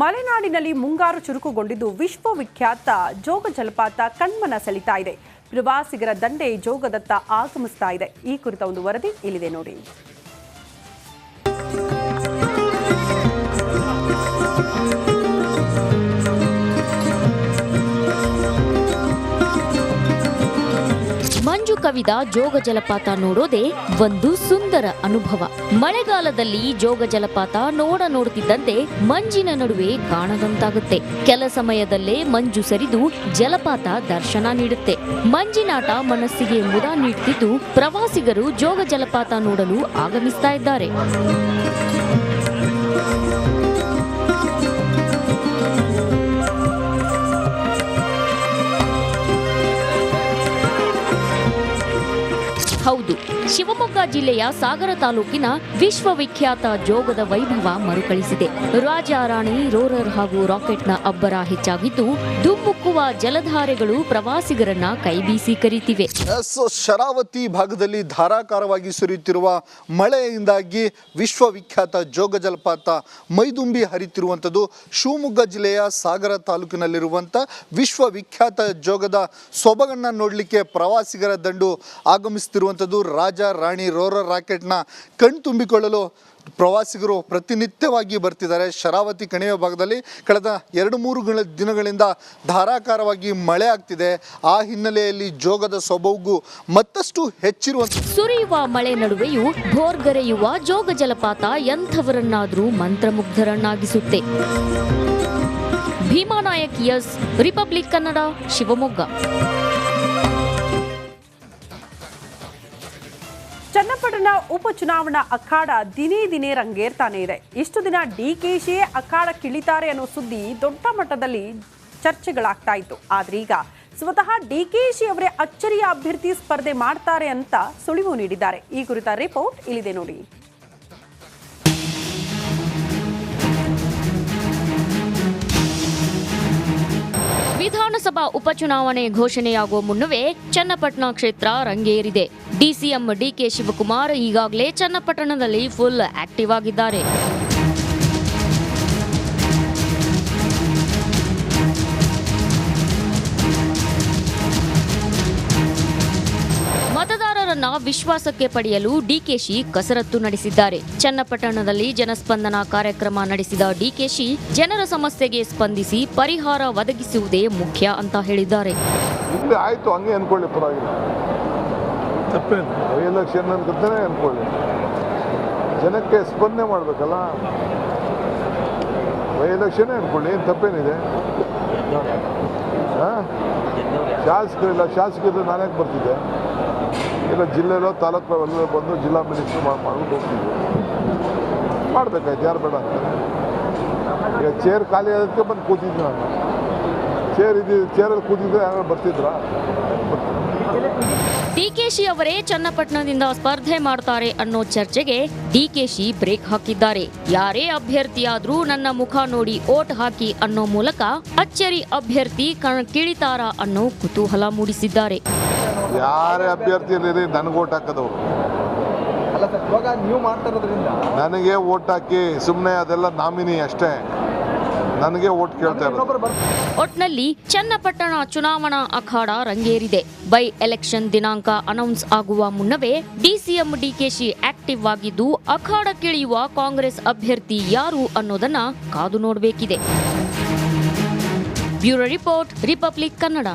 ಮಲೆನಾಡಿನಲ್ಲಿ ಮುಂಗಾರು ಚುರುಕುಗೊಂಡಿದ್ದು ವಿಶ್ವವಿಖ್ಯಾತ ಜೋಗ ಜಲಪಾತ ಕಣ್ಮನ ಸೆಳಿತಾ ಇದೆ. ಪ್ರವಾಸಿಗರ ದಂಡೆ ಜೋಗದತ್ತ ಆಗಮಿಸ್ತಾ ಇದೆ. ಈ ಕುರಿತ ಒಂದು ವರದಿ ಇಲ್ಲಿದೆ ನೋಡಿ. ಕವಿದ ಜೋಗ ಜಲಪಾತ ನೋಡೋದೇ ಒಂದು ಸುಂದರ ಅನುಭವ. ಮಳೆಗಾಲದಲ್ಲಿ ಜೋಗ ಜಲಪಾತ ನೋಡ ನೋಡುತ್ತಿದ್ದಂತೆ ಮಂಜಿನ ನಡುವೆ ಕಾಣದಂತಾಗುತ್ತೆ. ಕೆಲ ಸಮಯದಲ್ಲೇ ಮಂಜು ಸರಿದು ಜಲಪಾತ ದರ್ಶನ ನೀಡುತ್ತೆ. ಮಂಜಿನಾಟ ಮನಸ್ಸಿಗೆ ಮುದ ನೀಡುತ್ತಿದ್ದು ಪ್ರವಾಸಿಗರು ಜೋಗ ಜಲಪಾತ ನೋಡಲು ಆಗಮಿಸ್ತಾ ಇದ್ದಾರೆ. ಹೌದು. ಶಿವಮೊಗ್ಗ ಜಿಲ್ಲೆಯ ಸಾಗರ ತಾಲೂಕಿನ ವಿಶ್ವವಿಖ್ಯಾತ ಜೋಗದ ವೈಭವ ಮರುಕಳಿಸಿದೆ. ರಾಜ ರಾಣಿ, ರೋರರ್ ಹಾಗೂ ರಾಕೆಟ್ನ ಅಬ್ಬರ ಹೆಚ್ಚಾಗಿದ್ದು, ಧುಮ್ಮುಕ್ಕುವ ಜಲಧಾರೆಗಳು ಪ್ರವಾಸಿಗರನ್ನ ಕೈಬೀಸಿ ಕರೀತಿವೆ. ಎಸ್ ಶರಾವತಿ ಭಾಗದಲ್ಲಿ ಧಾರಾಕಾರವಾಗಿ ಸುರಿಯುತ್ತಿರುವ ಮಳೆಯಿಂದಾಗಿ ವಿಶ್ವವಿಖ್ಯಾತ ಜೋಗ ಜಲಪಾತ ಮೈದುಂಬಿ ಹರಿತಿರುವಂಥದ್ದು, ಶಿವಮೊಗ್ಗ ಜಿಲ್ಲೆಯ ಸಾಗರ ತಾಲೂಕಿನಲ್ಲಿರುವಂಥ ವಿಶ್ವವಿಖ್ಯಾತ ಜೋಗದ ಸೊಬಗನ್ನ ನೋಡಲಿಕ್ಕೆ ಪ್ರವಾಸಿಗರ ದಂಡು ಆಗಮಿಸುತ್ತಿರುವಂಥದ್ದು ರಾಜ, ರಾಣಿ, ರೋರರ್ ರಾಕೆಟ್ನ ಕಣ್ತುಂಬಿಕೊಳ್ಳಲು ಪ್ರವಾಸಿಗರು ಪ್ರತಿನಿತ್ಯವಾಗಿ ಬರ್ತಿದ್ದಾರೆ. ಶರಾವತಿ ಕಣಿವೆ ಭಾಗದಲ್ಲಿ ಕಳೆದ ಎರಡು, ಮೂರು ಗಳ ದಿನಗಳಿಂದ ಧಾರಾಕಾರವಾಗಿ ಮಳೆ ಆಗ್ತಿದೆ. ಆ ಹಿನ್ನೆಲೆಯಲ್ಲಿ ಜೋಗದ ಸೊಬಗು ಮತ್ತಷ್ಟು ಹೆಚ್ಚಿರುವ ಸುರಿಯುವ ಮಳೆ ನಡುವೆಯೂ ಭೋರ್ಗರೆಯುವ ಜೋಗ ಜಲಪಾತ ಎಂಥವರನ್ನಾದರೂ ಮಂತ್ರಮುಗ್ಧರನ್ನಾಗಿಸುತ್ತೆ. Bhimanayak S, Republic Kannada, Shivamogga. Channapatna ಉಪಚುನಾವಣಾ ಅಖಾಡ ದಿನೇ ದಿನೇ ರಂಗೇರ್ತಾನೆ ಇದೆ. ಇಷ್ಟು ದಿನ ಡಿಕೆಶಿಯೇ ಅಖಾಡ ಕಿಳಿತಾರೆ ಅನ್ನೋ ಸುದ್ದಿ ದೊಡ್ಡ ಮಟ್ಟದಲ್ಲಿ ಚರ್ಚೆಗಳಾಗ್ತಾ ಇತ್ತು. ಆದ್ರೆ ಈಗ ಸ್ವತಃ ಡಿಕೆಶಿ ಅವರೇ ಅಚ್ಚರಿಯ ಅಭ್ಯರ್ಥಿ ಸ್ಪರ್ಧೆ ಮಾಡ್ತಾರೆ ಅಂತ ಸುಳಿವು ನೀಡಿದ್ದಾರೆ. ಈ ಕುರಿತ ರಿಪೋರ್ಟ್ ಇಲ್ಲಿದೆ ನೋಡಿ. ವಿಧಾನಸಭಾ ಉಪಚುನಾವಣೆ ಘೋಷಣೆಯಾಗುವ ಮುನ್ನವೇ ಚನ್ನಪಟ್ಟಣ ಕ್ಷೇತ್ರ ರಂಗೇರಿದೆ. ಡಿಸಿಎಂ ಡಿಕೆ ಶಿವಕುಮಾರ್ ಈಗಾಗಲೇ ಚನ್ನಪಟ್ಟಣದಲ್ಲಿ ಫುಲ್ ಆಕ್ಟಿವ್ ಆಗಿದ್ದಾರೆ. ಮತದಾರರನ್ನ ವಿಶ್ವಾಸಕ್ಕೆ ಪಡೆಯಲು ಡಿಕೆಶಿ ಕಸರತ್ತು ನಡೆಸಿದ್ದಾರೆ. ಚನ್ನಪಟ್ಟಣದಲ್ಲಿ ಜನಸ್ಪಂದನ ಕಾರ್ಯಕ್ರಮ ನಡೆಸಿದ ಡಿಕೆಶಿ ಜನರ ಸಮಸ್ಯೆಗೆ ಸ್ಪಂದಿಸಿ ಪರಿಹಾರ ಒದಗಿಸುವುದೇ ಮುಖ್ಯ ಅಂತ ಹೇಳಿದ್ದಾರೆ. ಇಲ್ಲ ಆಯಿತು ಹಂಗೆ ಅನ್ಕೊಳ್ಳಿ ಪರವಾಗಿಲ್ಲ. ತಪ್ಪೇನು? ಎಲೆಕ್ಷನ್ ಅನ್ಕೊತಾನೆ ಅನ್ಕೊಳ್ಳಿ. ಜನಕ್ಕೆ ಸ್ಪಂದನೆ ಮಾಡಬೇಕಲ್ಲ? ಬೈ ಎಲೆಕ್ಷನ್ ಅನ್ಕೊಳ್ಳಿ ಏನು ತಪ್ಪೇನಿದೆ? ಹಾಂ? ಶಾಸಕರಿಲ್ಲ ಶಾಸಕರು ನಾನೇ ಬರ್ತಿದ್ದೆ? ಇಲ್ಲ ಜಿಲ್ಲೆಲೋ ತಾಲೂಕು ಎಲ್ಲ ಬಂದು ಜಿಲ್ಲಾ ಮಿನಿಸ್ಟ್ರು ಮಾಡ್ಕೊಂಡು ಹೋಗ್ತಿದ್ವಿ ಮಾಡ್ಬೇಕಾಯ್ತು, ಯಾರು ಬೇಡ ಈಗ ಚೇರ್ ಖಾಲಿ ಆದಕ್ಕೆ ಬಂದು ಕೂತಿದ್ದೆ ನಾನು. ಚೇರ್ ಇದ್ದು ಚೇರಲ್ಲಿ ಕೂತಿದ್ರೆ ಯಾರು ಬರ್ತಿದ್ರ? ಡಿಕೆಶಿ ಅವರೇ ಚನ್ನಪಟ್ಟಣದಿಂದ ಸ್ಪರ್ಧೆ ಮಾಡ್ತಾರೆ ಅನ್ನೋ ಚರ್ಚೆಗೆ ಡಿಕೆಶಿ ಬ್ರೇಕ್ ಹಾಕಿದ್ದಾರೆ. ಯಾರೇ ಅಭ್ಯರ್ಥಿಯಾದ್ರೂ ನನ್ನ ಮುಖ ನೋಡಿ ಓಟ್ ಹಾಕಿ ಅನ್ನೋ ಮೂಲಕ ಅಚ್ಚರಿ ಅಭ್ಯರ್ಥಿ ಕಣ ಕಿಳಿತಾರ ಅನ್ನೋ ಕುತೂಹಲ ಮೂಡಿಸಿದ್ದಾರೆ. ಯಾರೇ ಅಭ್ಯರ್ಥಿ ನನಗೆ ಓಟ್ ಹಾಕದವರು. ಅಲ್ಲ ಸರ್ ಇವಾಗ ನೀವು ಮಾಡ್ತಾ ಇರೋದ್ರಿಂದ ನನಗೆ ಓಟ್ ಹಾಕಿ ಸುಮ್ಮನೆ ಅದೆಲ್ಲ ನಾಮಿನಿ ಅಷ್ಟೇ. ನನಗೆ ಓಟ್ ಕೇಳ್ತಾ ಇರೋದು. ಒಟ್ನಲ್ಲಿ ಚನ್ನಪಟ್ಟಣ ಚುನಾವಣಾ ಅಖಾಡ ರಂಗೇರಿದೆ. ಬೈ ಎಲೆಕ್ಷನ್ ದಿನಾಂಕ ಅನೌನ್ಸ್ ಆಗುವ ಮುನ್ನವೇ ಡಿಸಿಎಂ ಡಿಕೆಶಿ ಆಕ್ಟಿವ್ ಆಗಿದ್ದು ಅಖಾಡಕ್ಕಿಳಿಯುವ ಕಾಂಗ್ರೆಸ್ ಅಭ್ಯರ್ಥಿ ಯಾರು ಅನ್ನೋದನ್ನ ಕಾದು ನೋಡಬೇಕಿದೆ. Bureau report Republic Kannada.